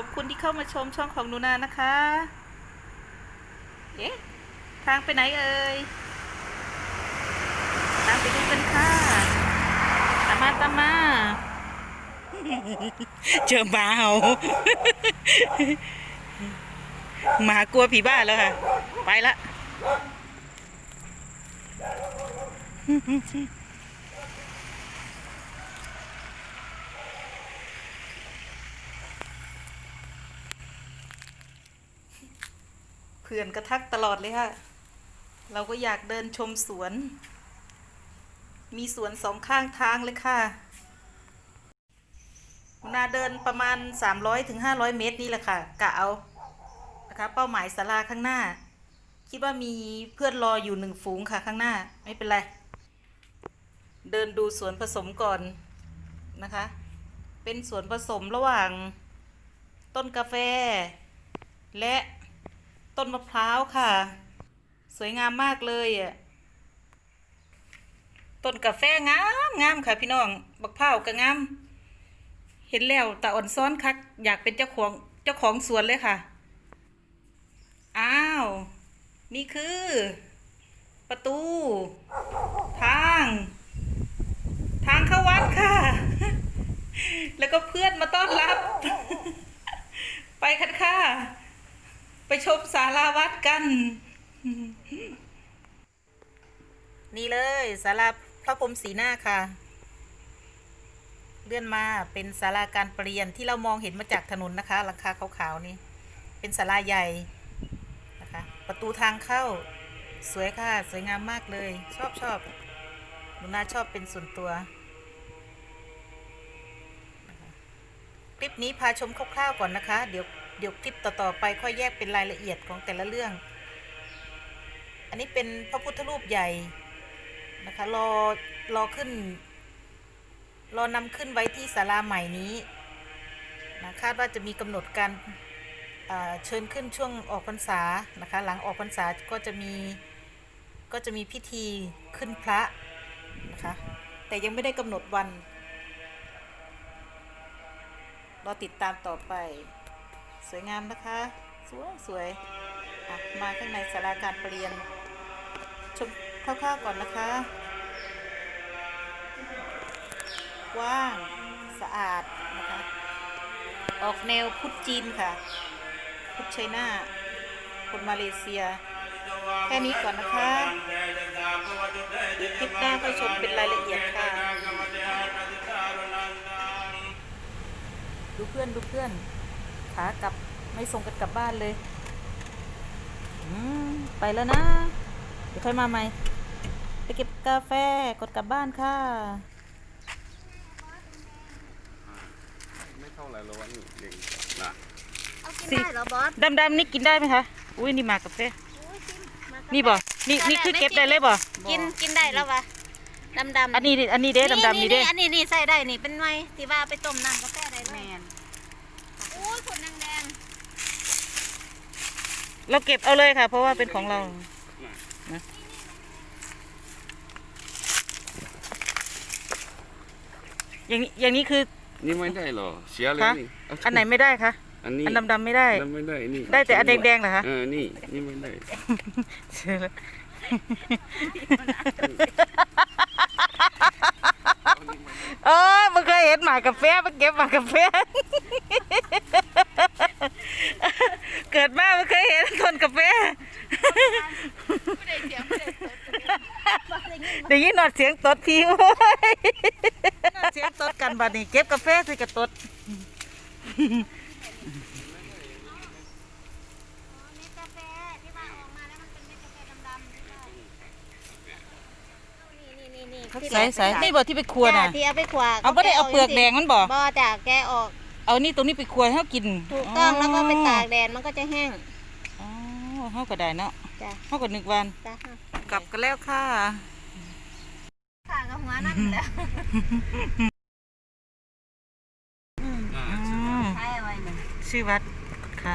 ขอบคุณที่เข้ามาชมช่องของหนูนานะคะ เอ๊ะ ทางไปไหนเอ่ย ตามไปดูกันค่ะ ตามมาตามมา เจอหมาเห่าหมากลัวผีบ้าแล้วค่ะ ไปละ เพื่อนกระทักตลอดเลยค่ะ เราก็อยากเดินชมสวน มีสวนสองข้างทางเลยค่ะนาเดินประมาณ300ถึง500 เมตรนี่แหละค่ะกะเอานะคะเป้าหมายศาลาข้างหน้า คิดว่ามีเพื่อนรออยู่หนึ่งฝูงค่ะข้างหน้าไม่เป็นไรเดินดูสวนผสมก่อนนะคะ เป็นสวนผสมระหว่างต้นกาแฟ และ ต้นมะพร้าวค่ะ สวยงามมากเลยอะต้นกาแฟงามงามค่ะ พี่น้องบักพร้าวก็งามเห็นแล้วตาอ่อนซ้อนคัก อยากเป็นเจ้าของเจ้าของสวนเลยค่ะ อ้าว นี่คือ ประตู ทาง ทางเข้าวัดค่ะ แล้วก็เพื่อนมาต้อนรับ ไปคันค่ะ ไปชมศาลาวัดกัน นี่เลยศาลาพระพรมสีหน้าค่ะ เลื่อนมาเป็นศาลาการประเรียนที่เรามองเห็นมาจากถนนนะคะหลังคาขาวๆนี่ เป็นศาลาใหญ่นะคะ ประตูทางเข้า สวยค่ะ สวยงามมากเลย ชอบชอบหนูนาชอบเป็นส่วนตัวคลิปนี้พาชมคร่าวๆก่อนนะคะ เดี๋ยว เดี๋ยวคลิปต่อๆไปค่อยแยกเป็นรายละเอียดของแต่ละเรื่อง อันนี้เป็นพระพุทธรูปใหญ่นะคะรอรอขึ้น รอนำขึ้นไว้ที่ศาลาใหม่นี้นะคาดว่าจะมีกำหนดการเชิญขึ้นช่วงออกพรรษานะคะ หลังออกพรรษาก็จะมีก็จะมีพิธีขึ้นพระนะคะ แต่ยังไม่ได้กำหนดวัน รอติดตามต่อไป สวยงามนะคะ สวยสวยมาข้างในศาลาการประเรียน ชมคร่าวๆก่อนนะคะว้างสะอาดนะคะ ออกแนวพุทธจีนค่ะ พุทธไชน่าคนมาเลเซีย แค่นี้ก่อนนะคะเดี๋ยวคลิปหน้าค่อยชมเป็นรายละเอียดค่ะ ดูเพื่อนดูเพื่อน ขากลับไม่ส่งกันกลับบ้านเลยอืมไปแล้วนะ เดี๋ยวค่อยมาใหม่ ไปเก็บกาแฟกดกลับบ้านค่ะ ไม่เท่าไหร่หรอกวันนี้เด็กนะเอากินสิได้เหรอบอสดำๆนี่กินได้ไหมคะ อุ้ยนี่หมากาแฟโอ้ยกินมาก็นี่บ่นี่นี่คือเก็บได้เลยบ่กินกินได้แล้ววะดำดำอันนี้ดิอันนี้เด้ดำๆนี่เด้อันนี้นี่ใส่ได้นี่เป็นไงที่ว่าไปต้มน้ำกาแฟได้เลยโอ้ยคนแดง เราเก็บเอาเลยค่ะ เพราะว่าเป็นของเรานะอย่างนี้อย่างนี้คือ นี่ไม่ได้หรอ เสียเลยคะ นี่เาอันไหนไม่ได้คะ อันนี้อันดำๆไม่ได้ อันไม่ได้นี่ได้แต่อันแดงๆเหรอคะ เออนี่นี่ไม่ได้ เชื่อแล้วเออมันเคยเห็นหมากกาแฟมันเก็บหมากกาแฟ เกิดมา ไม่เคยเห็นต้นกาแฟเดี๋ยวนี้นอดเสียงตดพี่โอ้ยนอดเสียงตดกันบัดนี้เก็บกาแฟสิกระตดๆนี่กาแฟที่ว่าออกมาแล้วมันเป็นเม็ดกาแฟดำๆที่ว่านี่นี่นี่ที่ใส่ใส่นี่บ่ที่ไปครัวน่ะจ้ที่เอาไปขวาเอาบ่ได้เอาเปลือกแดงมันบ่บ่จ้ะแกะออก เอานี่ตรงนี้ไปครัวให้เขากินถูกต้องแล้วก็ไปตากแดดมันก็จะแห้งอ๋อเขาก็ได้เนาะจ้ะเขาก็นึกวันจ้ะกลับกันแล้วค่ะค่ะกับหัวนั่นแหละอืมใช่ไว้เนี่ย ชื่อวัดค่ะ